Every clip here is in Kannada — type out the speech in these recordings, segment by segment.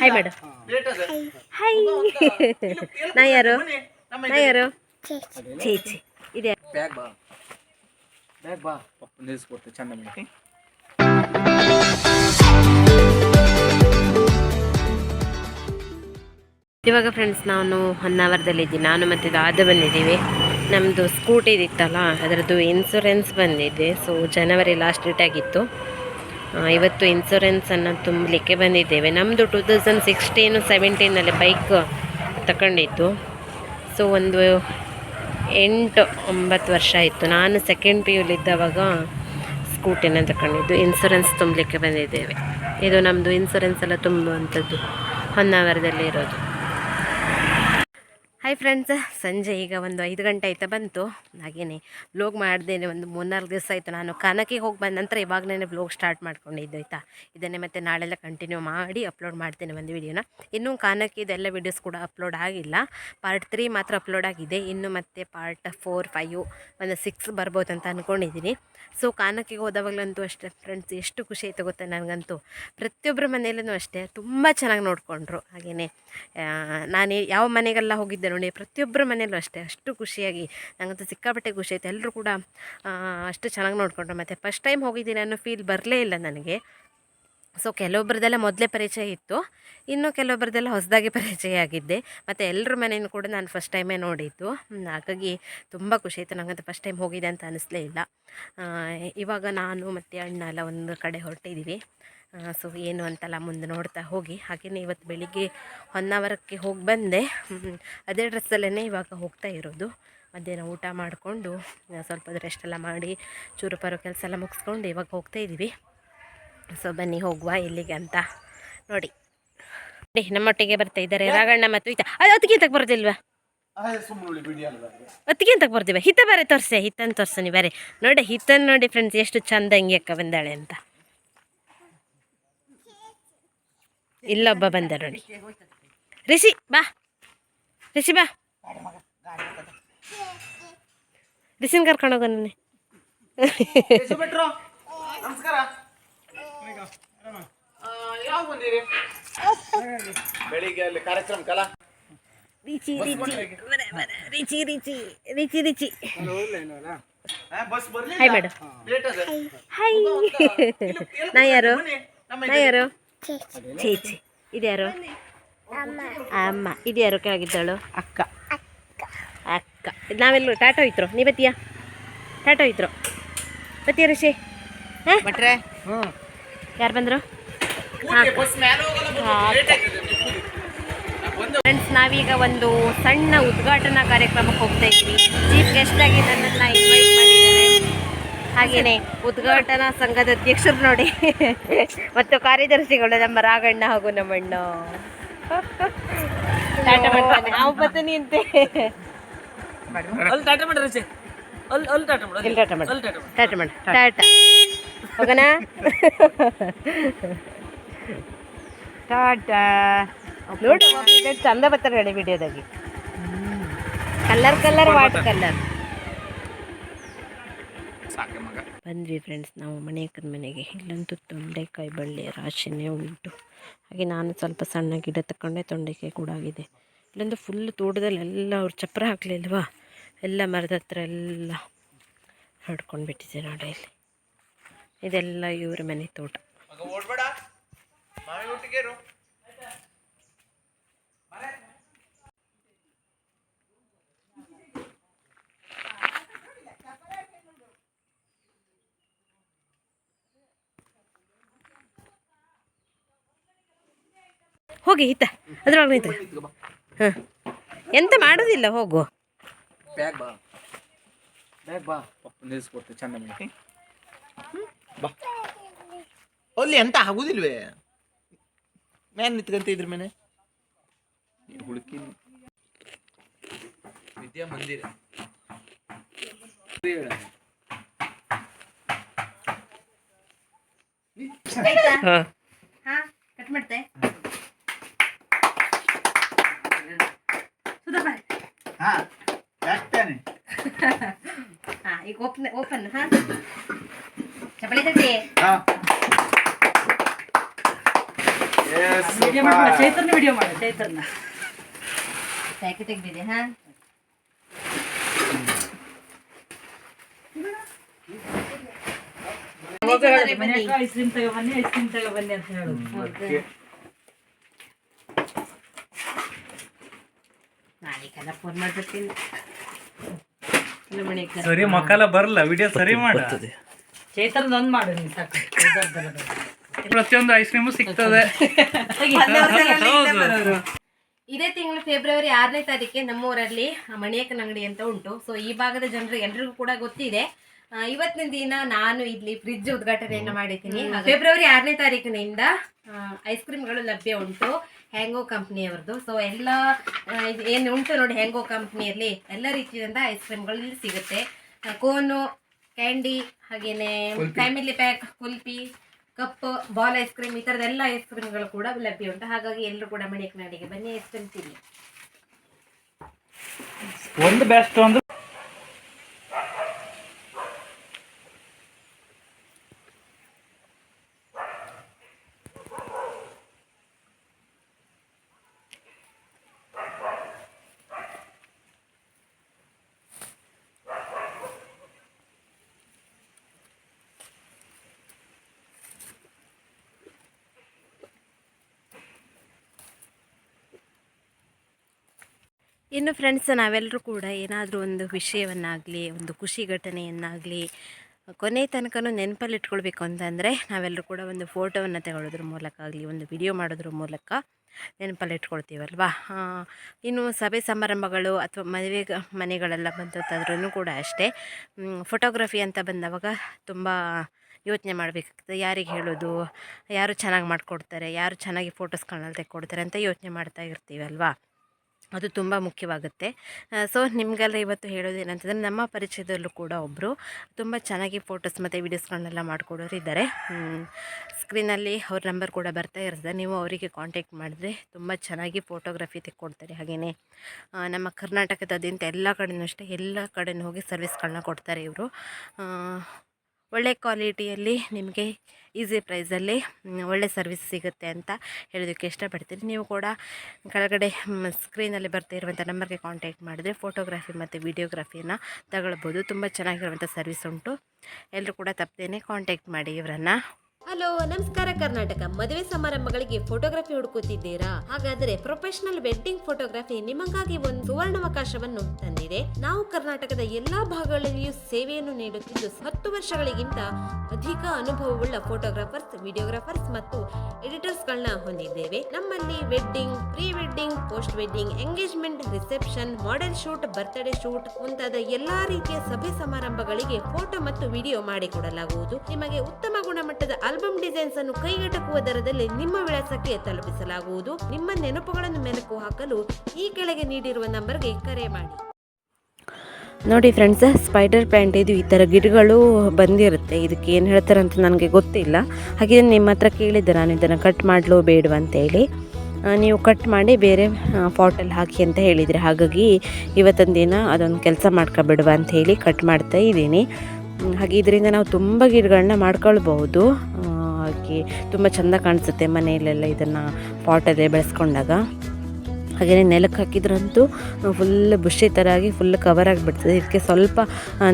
ಹಾಯ್ ಮೇಡಮ್ ಹಾಯ್ ನಾ ಯಾರು? ನಾ ಯಾರು? ಛೀ ಛೀ. ಇದೆ. ಬ್ಯಾಗ್ ಬಾ. ಬ್ಯಾಗ್ ಬಾ. ಪಪ್ಪ ನಿಲ್ಲಿಸ್ಕೊಡ್ತೆ ಚಂದ ಮಾಡಿ ಇವಾಗ ಫ್ರೆಂಡ್ಸ್ ನಾನು ಹೊನ್ನಾವರದಲ್ಲಿದ್ದೀನಿ ನಾನು ಮತ್ತು ದಾದ ಬಂದಿದ್ದೀವಿ. ನಮ್ಮದು ಸ್ಕೂಟಿ ಇತ್ತಲ್ಲ ಅದರದ್ದು ಇನ್ಸೂರೆನ್ಸ್ ಬಂದಿದೆ. ಸೊ ಜನವರಿ ಲಾಸ್ಟ್ ಡೇಟ್ ಆಗಿತ್ತು. ಇವತ್ತು ಇನ್ಸೂರೆನ್ಸನ್ನು ತುಂಬಲಿಕ್ಕೆ ಬಂದಿದ್ದೇವೆ. ನಮ್ಮದು ಟೂ ತೌಸಂಡ್ ಸಿಕ್ಸ್ಟೀನು ಸೆವೆಂಟೀನಲ್ಲಿ ಬೈಕ್ ತಗೊಂಡಿದ್ದು ಸೊ ಒಂದು ಎಂಟು, ಒಂಬತ್ತು ವರ್ಷ ಆಯಿತು. ನಾನು ಸೆಕೆಂಡ್ ಪಿ ಯುಲಿದ್ದವಾಗ ಸ್ಕೂಟಿನ ತಗೊಂಡಿದ್ದು ಇನ್ಸೂರೆನ್ಸ್ ತುಂಬಲಿಕ್ಕೆ ಬಂದಿದ್ದೇವೆ. ಇದು ನಮ್ಮದು ಇನ್ಸೂರೆನ್ಸ್ ಎಲ್ಲ ತುಂಬುವಂಥದ್ದು. ಹೊನ್ನಾವರದಲ್ಲಿ ಇರೋದು. ಹಾಯ್ ಫ್ರೆಂಡ್ಸ್ ಸಂಜೆ ಈಗ ಒಂದು ಐದು ಗಂಟೆ ಆಯ್ತಾ ಬಂತು. ಹಾಗೇನೆ ಬ್ಲೋಗ್ ಮಾಡಿದ್ದೇನೆ ಒಂದು ಮೂರ್ನಾಲ್ಕು ದಿವಸ ಆಯಿತು. ನಾನು ಕನಕಿಗೆ ಹೋಗಿ ಬಂದ ನಂತರ ಇವಾಗಲೇ ಬ್ಲೋಗ್ ಸ್ಟಾರ್ಟ್ ಮಾಡ್ಕೊಂಡಿದ್ದು, ಆಯಿತಾ? ಇದನ್ನೇ ಮತ್ತೆ ನಾಳೆಲ್ಲ ಕಂಟಿನ್ಯೂ ಮಾಡಿ ಅಪ್ಲೋಡ್ ಮಾಡ್ತೇನೆ ಒಂದು ವಿಡಿಯೋನ ಇನ್ನೂ ಇದೆಲ್ಲ ವೀಡಿಯೋಸ್ ಕೂಡ ಅಪ್ಲೋಡ್ ಆಗಿಲ್ಲ. ಪಾರ್ಟ್ ತ್ರೀ ಮಾತ್ರ ಅಪ್ಲೋಡ್ ಆಗಿದೆ. ಇನ್ನು ಮತ್ತೆ ಪಾರ್ಟ್ ಫೋರ್ ಫೈವ್ ಒಂದು ಸಿಕ್ಸ್ ಬರ್ಬೋದು ಅಂತ ಅಂದ್ಕೊಂಡಿದ್ದೀನಿ ಸೊ ಕಾನಕಿಗೆ ಹೋದವಾಗಲಂತೂ ಅಷ್ಟೇ ಫ್ರೆಂಡ್ಸ್ ಎಷ್ಟು ಖುಷಿ ಆಯಿತು ಗೊತ್ತಾ ನನಗಂತೂ? ಪ್ರತಿಯೊಬ್ಬರ ಮನೆಯಲ್ಲೂ ಅಷ್ಟೇ. ತುಂಬ ಚೆನ್ನಾಗಿ ನೋಡಿಕೊಂಡ್ರು. ಹಾಗೆಯೇ ನಾನು ಯಾವ ಮನೆಗೆಲ್ಲ ಹೋಗಿದ್ದೆ ಪ್ರತಿಯೊಬ್ಬರ ಮನೆಯಲ್ಲೂ ಅಷ್ಟೇ, ಅಷ್ಟು ಖುಷಿಯಾಗಿ ನನಗಂತೂ ಸಿಕ್ಕಾಪಟ್ಟೆ ಖುಷಿ ಆಯಿತು. ಎಲ್ಲರೂ ಕೂಡ ಅಷ್ಟು ಚೆನ್ನಾಗಿ ನೋಡಿಕೊಂಡ್ರು. ಮತ್ತು ಫಸ್ಟ್ ಟೈಮ್ ಹೋಗಿದ್ದೀನಿ ಅನ್ನೋ ಫೀಲ್ ಬರಲೇ ಇಲ್ಲ ನನಗೆ. ಸೊ ಕೆಲವೊಬ್ಬರದೆಲ್ಲ ಮೊದಲೇ ಪರಿಚಯ ಇತ್ತು. ಇನ್ನು ಕೆಲವೊಬ್ಬರದೆಲ್ಲ ಹೊಸದಾಗಿ ಪರಿಚಯ ಆಗಿದ್ದೆ. ಮತ್ತು ಎಲ್ಲರ ಮನೆಯೂ ಕೂಡ ನಾನು ಫಸ್ಟ್ ಟೈಮೇ ನೋಡಿದ್ದು. ಹಾಗಾಗಿ ತುಂಬ ಖುಷಿ ಆಯಿತು. ನನಗಂತೂ ಫಸ್ಟ್ ಟೈಮ್ ಹೋಗಿದೆ ಅಂತ ಅನಿಸ್ಲೇ ಇಲ್ಲ. ಇವಾಗ ನಾನು ಮತ್ತು ಅಣ್ಣ ಎಲ್ಲ ಒಂದು ಕಡೆ ಹೊರಟಿದ್ದೀವಿ ಸೊ ಏನು ಅಂತಲ್ಲ ಮುಂದೆ ನೋಡ್ತಾ ಹೋಗಿ. ಹಾಗೆಯೇ ಇವತ್ತು ಬೆಳಿಗ್ಗೆ ಹೊನ್ನಾವರಕ್ಕೆ ಹೋಗಿ ಬಂದೆ. ಅದೇ ಡ್ರೆಸ್ಸಲ್ಲೇ ಇವಾಗ ಹೋಗ್ತಾ ಇರೋದು. ಮಧ್ಯಾಹ್ನ ಊಟ ಮಾಡಿಕೊಂಡು, ಸ್ವಲ್ಪ ರೆಸ್ಟ್ ಎಲ್ಲ ಮಾಡಿ, ಚೂರು ಪರೋ ಕೆಲಸ ಎಲ್ಲ ಮುಗಿಸ್ಕೊಂಡು ಇವಾಗ ಹೋಗ್ತಾ ಇದ್ದೀವಿ ಸೊ ಬನ್ನಿ ಹೋಗುವ ಇಲ್ಲಿಗೆ ಅಂತ. ನೋಡಿ. ನೋಡಿ ನಮ್ಮೊಟ್ಟಿಗೆ ಬರ್ತಾ ಇದ್ದಾರೆ ರಾಗಣ್ಣ ಮತ್ತು ಹಿತ. ಅದು ಅದಕ್ಕೆ ಬಿಡಿ ಅಲ್ವಾ ಅದಕ್ಕೆ ತಗ ಬರ್ತೀವಿ ಹಿತ ಬೇರೆ ತೋರಿಸಿ ಹಿತನ್ ತೋರಿಸ್ತೀನಿ ಬರೀ. ನೋಡಿ ಹಿತನ್ ನೋಡಿ ಫ್ರೆಂಡ್ಸ್ ಎಷ್ಟು ಚಂದ ಹಂಗೆ ಅಕ್ಕ ಬಂದಾಳೆ ಅಂತ. ಇಲ್ಲೊಬ್ಬ ಬಂದ ನೋಡಿ. ರಿಷಿ ಬಾ. ರಿಷಿ ಬಾ. ರಿಷಿನ್ ಕರ್ಕೊಂಡು ಭಟ್ರು ನಮಸ್ಕಾರ. ಯಾವ ಬಂದಿರಿ ಬೆಳಿಗ್ಗೆ ಅಲ್ಲಿ ಕಾರ್ಯಕ್ರಮ ಕಲಾ ರಿಚಿ. ರಿಚಿ ರಿಚಿ ರಿಚಿ ರಿಚಿ. ರಿಚಿ ಬಸ್ ಬರ್ಲಿ ಹಾಯ್ ಮೇಡಮ್ ಹಾಯ್ ನಾ ಯಾರು? ನಾ ಯಾರು? ಛೀ ಛೀ ಇದ್ಯಾರು ಅಮ್ಮ. ಇದ್ಯಾರು ಕೆಳಗಿದ್ದಾಳು? ಅಕ್ಕ. ಅಕ್ಕ. ನಾವೆಲ್ಲರೂ ಟಾಟಾ ಹೋಯ್ತ್ರು. ನೀ ಬತ್ತೀಯಾ? ಟಾಟಾ ಹೋಯ್ತ್ರು. ಬತ್ತೀಯ ಋಷಿ? ಹಾಂ? ಭಟ್ರೆ. ಹ್ಞೂ ಯಾರು ಬಂದರು? ಫ್ರೆಂಡ್ಸ್ ನಾವೀಗ ಒಂದು ಸಣ್ಣ ಉದ್ಘಾಟನಾ ಕಾರ್ಯಕ್ರಮಕ್ಕೆ ಹೋಗ್ತಾ ಇದ್ವಿ ಚೀಫ್ ಗೆಸ್ಟ್ ಆಗಿ ನನ್ನನ್ನು ಇನ್ವೈಟ್ ಮಾಡಿದ್ದಾರೆ. ಹಾಗೆಯೇ ಉದ್ಘಾಟನಾ ಸಂಘದ ಅಧ್ಯಕ್ಷರು ನೋಡಿ. ಮತ್ತು ಕಾರ್ಯದರ್ಶಿಗಳು ನಮ್ಮ ರಾಗಣ್ಣ ಹಾಗೂ ನಮ್ಮಣ್ಣ ಟಾಟಾ ಮಾಡ್ತಾನೆ. ನಾವು ಬರ್ತೀನಿ ಅಂತೆ ಅಲ್ಲಿ ಟಾಟಾ ಮಾಡ್ರಿ ಟಾಟಾ ಮಾಡು ಟಾಟಾ ಮಾಡು. ಟಾಟಾ ಹೋಗೋಣ? ಟಾಟಾ. ನೋಡು ಚಂದ ಬರ್ತಾರೆ ಹೇಳಿ ವಿಡಿಯೋದಾಗಿ. ಕಲರ್ ಕಲರ್ ವಾಟ್ ಕಲರ್ ಸಾಕೆ ಮಗ. ಬಂದ್ವಿ ಫ್ರೆಂಡ್ಸ್ ನಾವು ಮನೆಯಕ್ಕನ ಮನೆಗೆ. ಇಲ್ಲಂತೂ ತೊಂಡೆಕಾಯಿ ಬಳ್ಳಿ ರಾಶಿನೇ ಉಂಟು. ಹಾಗೆ ನಾನು ಸ್ವಲ್ಪ ಸಣ್ಣ ಗಿಡ ತಗೊಂಡೆ ತೊಂಡೆಕಾಯಿ ಕೂಡ ಆಗಿದೆ. ಇಲ್ಲೊಂದು ಫುಲ್ ತೋಟದಲ್ಲೆಲ್ಲ ಅವ್ರು ಚಪ್ಪರ ಹಾಕ್ಲಿಲ್ವಾ? ಎಲ್ಲ ಮರದ ಹತ್ರ ಎಲ್ಲ ಹರಡ್ಕೊಂಡ್ಬಿಟ್ಟಿದ್ದೆ ಬಿಟ್ಟಿದೆ ನೋಡಿ ಇಲ್ಲಿ. ಇದೆಲ್ಲ ಇವ್ರ ಮನೆ ತೋಟ. ಮಾವಿ ಒಟ್ಟಿಗೆ ಇರು ಹೋಗಿ ಹಿತ ಅದ್ರೊಳಗೆ ನಿಂತು ಹಾಂ. ಎಂತ ಮಾಡೋದಿಲ್ಲ ಹೋಗು. ಬ್ಯಾಗ್ ಬಾ. ಬ್ಯಾಗ್ ಬಾ. ಪಪ್ಪ ನಿಲ್ಲಿಸ್ಕೊಡ್ತೆ ಚೆನ್ನಾಗಿ ಮಾಡಿ ಬಾ ಅಲ್ಲಿ ಎಂತ ಆಗುದಿಲ್ವೇ? ಮ್ಯಾನ್ ನಿಂತ್ಕಂತ ಇದ್ರ ಮೇಲೆ ಹುಡುಕಿ ವಿದ್ಯಾ ಮಂದಿರ. ಹಾಂ. ಕಟ್ ಮಾಡ್ತೆ. ಹಾ ಯಾಕ್ತಾನೆ ಈ ಈಗ ಓಪನ್ ಓಪನ್ ಹಾ. ಚಪ್ಪಲಿ ತಟ್ಟಿ ಹಾ ವಿಡಿಯೋ ಮಾಡ ಚೈತನ್ಯ ವಿಡಿಯೋ ಮಾಡು ಚೈತ್ರನ ಪ್ಯಾಕೆಟ್ ತೆಗ್ದಿದೆ ಹಾ? ಐಸ್ ಕ್ರೀಮ್ ತಗೋ ಬನ್ನಿ ಐಸ್ ಕ್ರೀಮ್ ತಗೋ ಬನ್ನಿ ಅಂತ ಹೇಳುದು ನಾಳೆಗೆಲ್ಲ ಫೋನ್ ಮಾಡ್ಬಿಡ್ತೀನಿ. ಸರಿ ಮಕ್ಕಳ ಬರಲ್ಲ ವಿಡಿಯೋ ಸರಿ ಮಾಡ. ಚೈತನ್ಯ ಒಂದ್ ಮಾಡು ನೀನ್ ಸಾಕು. ಪ್ರತಿಯೊಂದು ಐಸ್ ಕ್ರೀಮು ಸಿಗ್ತದೆ. ಇದೇ ತಿಂಗಳು ಫೆಬ್ರವರಿ ಆರನೇ ತಾರೀಕಿಗೆ ನಮ್ಮೂರಲ್ಲಿ ಮಣಿಯಕ್ಕನ ಅಂಗಡಿ ಅಂತ ಉಂಟು. ಸೊ ಈ ಭಾಗದ ಜನರು ಎಲ್ರಿಗೂ ಕೂಡ ಗೊತ್ತಿದೆ. ಆ, ಇವತ್ತಿನ ದಿನ ನಾನು ಇಲ್ಲಿ ಫ್ರಿಡ್ಜ್ ಉದ್ಘಾಟನೆಯನ್ನು ಮಾಡಿದ್ದೀನಿ. ಫೆಬ್ರವರಿ ಆರನೇ ತಾರೀಕಿನಿಂದ ಐಸ್ ಕ್ರೀಮ್ಗಳು ಲಭ್ಯ ಉಂಟು ಹ್ಯಾಂಗೋ ಕಂಪ್ನಿಯವ್ರದ್ದು ಸೊ ಎಲ್ಲ ಇದು ಏನು ಉಂಟು ನೋಡಿ ಹ್ಯಾಂಗೋ ಕಂಪ್ನಿಯಲ್ಲಿ ಎಲ್ಲ ರೀತಿಯಿಂದ ಐಸ್ ಕ್ರೀಮ್ಗಳು ಇಲ್ಲಿ ಸಿಗುತ್ತೆ. ಕೋನು ಕ್ಯಾಂಡಿ ಹಾಗೇನೆ family pack kulfi cup, ball ice cream ಈ ಥರದ ಎಲ್ಲ ಐಸ್ ಕ್ರೀಮ್ಗಳು ಕೂಡ ಲಭ್ಯ ಉಂಟು ಹಾಗಾಗಿ ಎಲ್ಲರೂ ಕೂಡ ಮಣಿಯಕ್ಕನಾಡಿಗೆ ಬನ್ನಿ ಐಸ್ ಕ್ರೀಮ್ ತಿನ್ನಿ. ಒಂದು ಬೆಸ್ಟ್ ಒಂದು ಇನ್ನು ಫ್ರೆಂಡ್ಸ್ ನಾವೆಲ್ಲರೂ ಕೂಡ ಏನಾದರೂ ಒಂದು ವಿಷಯವನ್ನಾಗಲಿ, ಒಂದು ಖುಷಿ ಘಟನೆಯನ್ನಾಗಲಿ, ಕೊನೆ ತನಕನೂ ನೆನಪಲ್ಲಿ ಇಟ್ಕೊಳ್ಬೇಕು ಅಂತಂದರೆ ನಾವೆಲ್ಲರೂ ಕೂಡ ಒಂದು ಫೋಟೋವನ್ನು ತಗೊಳ್ಳೋದ್ರ ಮೂಲಕ ಆಗಲಿ, ಒಂದು ವಿಡಿಯೋ ಮಾಡೋದ್ರ ಮೂಲಕ ನೆನಪಲ್ಲಿ ಇಟ್ಕೊಳ್ತೀವಲ್ವಾ ಇನ್ನು ಸಭೆ ಸಮಾರಂಭಗಳು ಅಥವಾ ಮದುವೆ ಮನೆಗಳೆಲ್ಲ ಬಂದದ್ದಾದ್ರೂ ಕೂಡ ಅಷ್ಟೇ. ಫೋಟೋಗ್ರಫಿ ಅಂತ ಬಂದವಾಗ ತುಂಬ ಯೋಚನೆ ಮಾಡಬೇಕಾಗ್ತದೆ. ಯಾರಿಗೆ ಹೇಳೋದು? ಯಾರು ಚೆನ್ನಾಗಿ ಮಾಡಿಕೊಡ್ತಾರೆ? ಯಾರು ಚೆನ್ನಾಗಿ ಫೋಟೋಸ್ಗಳನ್ನ ತೆಕ್ಕೊಡ್ತಾರೆ ಅಂತ ಯೋಚನೆ ಮಾಡ್ತಾ ಇರ್ತೀವಲ್ವಾ? ಅದು ತುಂಬ ಮುಖ್ಯವಾಗುತ್ತೆ. ಸೊ ನಿಮಗೆಲ್ಲ ಇವತ್ತು ಹೇಳೋದೇನಂತಂದರೆ ನಮ್ಮ ಪರಿಚಯದಲ್ಲೂ ಕೂಡ ಒಬ್ಬರು ತುಂಬ ಚೆನ್ನಾಗಿ ಫೋಟೋಸ್ ಮತ್ತು ವೀಡಿಯೋಸ್ಗಳನ್ನೆಲ್ಲ ಮಾಡಿಕೊಡೋರು ಇದ್ದಾರೆ. ಸ್ಕ್ರೀನಲ್ಲಿ ಅವ್ರ ನಂಬರ್ ಕೂಡ ಬರ್ತಾ ಇರ್ತದೆ ನೀವು ಅವರಿಗೆ ಕಾಂಟ್ಯಾಕ್ಟ್ ಮಾಡಿದ್ರೆ ತುಂಬ ಚೆನ್ನಾಗಿ ಫೋಟೋಗ್ರಫಿ ತೆಕ್ಕೊಡ್ತಾರೆ ಹಾಗೆಯೇ ನಮ್ಮ ಕರ್ನಾಟಕದಾದ್ಯಂತ ಎಲ್ಲ ಕಡೆಯೂ ಅಷ್ಟೇ, ಎಲ್ಲ ಕಡೆಯೂ ಹೋಗಿ ಸರ್ವಿಸ್ಗಳನ್ನ ಕೊಡ್ತಾರೆ ಇವರು. ಒಳ್ಳೆ ಕ್ವಾಲಿಟಿಯಲ್ಲಿ ನಿಮಗೆ ಈಸಿ ಪ್ರೈಸಲ್ಲಿ ಒಳ್ಳೆ ಸರ್ವಿಸ್ ಸಿಗುತ್ತೆ ಅಂತ ಹೇಳೋದಕ್ಕೆ ಇಷ್ಟಪಡ್ತೀನಿ. ನೀವು ಕೂಡ ಕೆಳಗಡೆ ಸ್ಕ್ರೀನಲ್ಲಿ ಬರ್ತಾ ಇರುವಂಥ ನಂಬರ್ಗೆ ಕಾಂಟ್ಯಾಕ್ಟ್ ಮಾಡಿದ್ರೆ ಫೋಟೋಗ್ರಫಿ ಮತ್ತು ವಿಡಿಯೋಗ್ರಫಿಯನ್ನು ತಗೊಳ್ಬೋದು. ತುಂಬ ಚೆನ್ನಾಗಿರುವಂಥ ಸರ್ವಿಸ್ ಉಂಟು. ಎಲ್ಲರೂ ಕೂಡ ತಪ್ಪದೇನೆ ಕಾಂಟ್ಯಾಕ್ಟ್ ಮಾಡಿ ಇವರನ್ನು. ಹಲೋ, ನಮಸ್ಕಾರ ಕರ್ನಾಟಕ. ಮದುವೆ ಸಮಾರಂಭಗಳಿಗೆ ಫೋಟೋಗ್ರಫಿ ಹುಡುಕುತ್ತಿದ್ದೀರಾ? ಹಾಗಾದರೆ ಪ್ರೊಫೆಷನಲ್ ವೆಡ್ಡಿಂಗ್ ಫೋಟೋಗ್ರಫಿ ನಿಮಗಾಗಿ ಒಂದು ಸುವರ್ಣಾವಕಾಶವನ್ನು ತಂದಿದೆ. ನಾವು ಕರ್ನಾಟಕದ ಎಲ್ಲಾ ಭಾಗಗಳಲ್ಲಿಯೂ ಸೇವೆಯನ್ನು ನೀಡುತ್ತಿದ್ದು, ಹತ್ತು ವರ್ಷಗಳಿಗಿಂತ ಅಧಿಕ ಅನುಭವವುಳ್ಳ ಫೋಟೋಗ್ರಾಫರ್ಸ್ ವಿಡಿಯೋಗ್ರಾಫರ್ಸ್ ಮತ್ತು ಎಡಿಟರ್ಸ್ ಗಳನ್ನ ಹೊಂದಿದ್ದೇವೆ. ನಮ್ಮಲ್ಲಿ wedding pre wedding post wedding engagement reception model shoot birthday shoot ಮುಂತಾದ ಎಲ್ಲಾ ರೀತಿಯ ಸಭೆ ಸಮಾರಂಭಗಳಿಗೆ ಫೋಟೋ ಮತ್ತು ವಿಡಿಯೋ ಮಾಡಿಕೊಡಲಾಗುವುದು. ನಿಮಗೆ ಉತ್ತಮ ಗುಣಮಟ್ಟದ ಆಲ್ಬಮ್ ಡಿಸೈನ್ಸ್ ಅನ್ನು ಕೈಗೆಟಕುವ ದರದಲ್ಲಿ ನಿಮ್ಮ ವಿಳಾಸಕ್ಕೆ ತಲುಪಿಸಲಾಗುವುದು. ನಿಮ್ಮ ನೆನಪುಗಳನ್ನು ಮೆನಕು ಹಾಕಲು ಈ ಕೆಳಗೆ ನೀಡಿರುವ ನಂಬರ್ಗೆ ಕರೆ ಮಾಡಿ. ನೋಡಿ ಫ್ರೆಂಡ್ಸ್, ಸ್ಪೈಡರ್ ಪ್ಯಾಂಟ್ ಇದು ಈ ಥರ ಗಿಡಗಳು ಬಂದಿರುತ್ತೆ. ಇದಕ್ಕೆ ಏನು ಹೇಳ್ತಾರಂತ ನನಗೆ ಗೊತ್ತಿಲ್ಲ. ಹಾಗೆ ನಿಮ್ಮ ಹತ್ರ ಕೇಳಿದ್ದೆ ನಾನು, ಇದನ್ನು ಕಟ್ ಮಾಡಲು ಬೇಡವಾ ಅಂತೇಳಿ ನೀವು ಕಟ್ ಮಾಡಿ ಬೇರೆ ಪಾಟಲ್ಲಿ ಹಾಕಿ ಅಂತ ಹೇಳಿದರೆ. ಹಾಗಾಗಿ ಇವತ್ತೊಂದು ದಿನ ಅದೊಂದು ಕೆಲಸ ಮಾಡ್ಕೊಬಿಡುವ ಅಂತ ಹೇಳಿ ಕಟ್ ಮಾಡ್ತಾ ಇದ್ದೀನಿ. ಹಾಗೆ ಇದರಿಂದ ನಾವು ತುಂಬ ಗಿಡಗಳನ್ನ ಮಾಡ್ಕೊಳ್ಬಹುದು. ಹಾಗೆ ತುಂಬ ಚೆಂದ ಕಾಣಿಸುತ್ತೆ ಮನೆಯಲ್ಲೆಲ್ಲ ಇದನ್ನು ಪಾಟಲ್ಲೇ ಬೆಳೆಸ್ಕೊಂಡಾಗ. ಹಾಗೆಯೇ ನೆಲಕ್ಕೆ ಹಾಕಿದ್ರಂತೂ ಫುಲ್ ಬುಷಿ ಥರ ಆಗಿ ಫುಲ್ ಕವರ್ ಆಗಿಬಿಡ್ತದೆ. ಇದಕ್ಕೆ ಸ್ವಲ್ಪ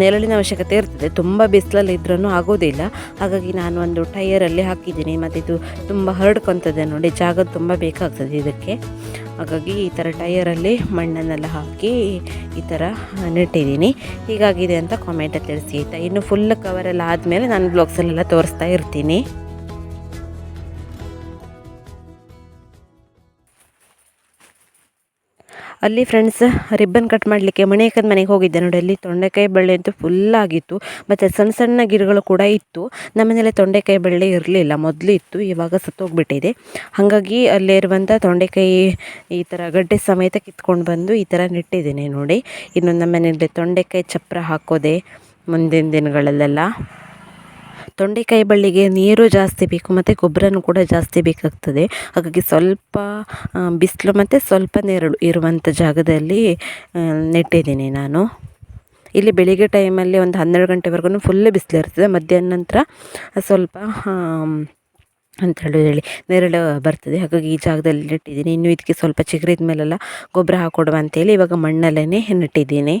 ನೆರಳಿನ ಅವಶ್ಯಕತೆ ಇರ್ತದೆ. ತುಂಬ ಬಿಸಿಲಲ್ಲಿ ಇದ್ರೂ ಆಗೋದಿಲ್ಲ ಹಾಗಾಗಿ ನಾನು ಒಂದು ಟೈಯರಲ್ಲಿ ಹಾಕಿದ್ದೀನಿ. ಮತ್ತು ಇದು ತುಂಬ ಹರಡ್ಕೊತದೆ ನೋಡಿ ಜಾಗ ತುಂಬ ಬೇಕಾಗ್ತದೆ ಇದಕ್ಕೆ. ಹಾಗಾಗಿ ಈ ಥರ ಟೈಯರಲ್ಲಿ ಮಣ್ಣನ್ನೆಲ್ಲ ಹಾಕಿ ಈ ಥರ ನೆಟ್ಟಿದ್ದೀನಿ. ಹೀಗಾಗಿದೆ ಅಂತ ಕಾಮೆಂಟಲ್ಲಿ ತಿಳಿಸಿ ಆಯಿತಾ? ಇನ್ನು ಫುಲ್ ಕವರೆಲ್ಲ ಆದಮೇಲೆ ನಾನು ಬ್ಲಾಗ್ಸಲ್ಲೆಲ್ಲ ತೋರಿಸ್ತಾ ಇರ್ತೀನಿ. ಅಲ್ಲಿ ಫ್ರೆಂಡ್ಸ್ ರಿಬ್ಬನ್ ಕಟ್ ಮಾಡಲಿಕ್ಕೆ ಮಣಿಯಕ್ಕನ ಮನೆಗೆ ಹೋಗಿದ್ದೆ. ನೋಡಿ, ಅಲ್ಲಿ ತೊಂಡೆಕಾಯಿ ಬಳ್ಳಿ ಅಂತೂ ಫುಲ್ ಆಗಿತ್ತು. ಮತ್ತು ಸಣ್ಣ ಸಣ್ಣ ಗಿಡಗಳು ಕೂಡ ಇತ್ತು. ನಮ್ಮನೇಲೆ ತೊಂಡೆಕಾಯಿ ಬಳ್ಳಿ ಇರಲಿಲ್ಲ. ಮೊದಲು ಇತ್ತು, ಇವಾಗ ಸತ್ತೋಗ್ಬಿಟ್ಟಿದೆ. ಹಾಗಾಗಿ ಅಲ್ಲೇ ಇರುವಂಥ ತೊಂಡೆಕಾಯಿ ಈ ಥರ ಗಡ್ಡೆ ಸಮೇತ ಕಿತ್ಕೊಂಡು ಬಂದು ಈ ಥರ ನೆಟ್ಟಿದ್ದೀನಿ ನೋಡಿ. ಇನ್ನು ನಮ್ಮ ಮನೆಯಲ್ಲಿ ತೊಂಡೆಕಾಯಿ ಚಪ್ರ ಹಾಕೋದೆ ಮುಂದಿನ ದಿನಗಳಲ್ಲೆಲ್ಲ. ತೊಂಡೆಕಾಯಿ ಬಳ್ಳಿಗೆ ನೀರು ಜಾಸ್ತಿ ಬೇಕು ಮತ್ತು ಗೊಬ್ಬರನೂ ಕೂಡ ಜಾಸ್ತಿ ಬೇಕಾಗ್ತದೆ. ಹಾಗಾಗಿ ಸ್ವಲ್ಪ ಬಿಸಿಲು ಮತ್ತು ಸ್ವಲ್ಪ ನೆರಳು ಇರುವಂಥ ಜಾಗದಲ್ಲಿ ನೆಟ್ಟಿದ್ದೀನಿ ನಾನು. ಇಲ್ಲಿ ಬೆಳಿಗ್ಗೆ ಟೈಮಲ್ಲಿ ಒಂದು ಹನ್ನೆರಡು ಗಂಟೆವರೆಗೂ ಫುಲ್ ಬಿಸಿಲಿರ್ತದೆ ಮಧ್ಯಾಹ್ನ ನಂತರ ಸ್ವಲ್ಪ ಅಂತ ಹೇಳಿ ನೆರಳು ಬರ್ತದೆ. ಹಾಗಾಗಿ ಈ ಜಾಗದಲ್ಲಿ ನೆಟ್ಟಿದ್ದೀನಿ. ಇನ್ನು ಇದಕ್ಕೆ ಸ್ವಲ್ಪ ಚಿಗುರಿದ ಮೇಲೆಲ್ಲ ಗೊಬ್ಬರ ಹಾಕೊಡುವ ಅಂತೇಳಿ ಇವಾಗ ಮಣ್ಣಲ್ಲೇ ನೆಟ್ಟಿದ್ದೀನಿ.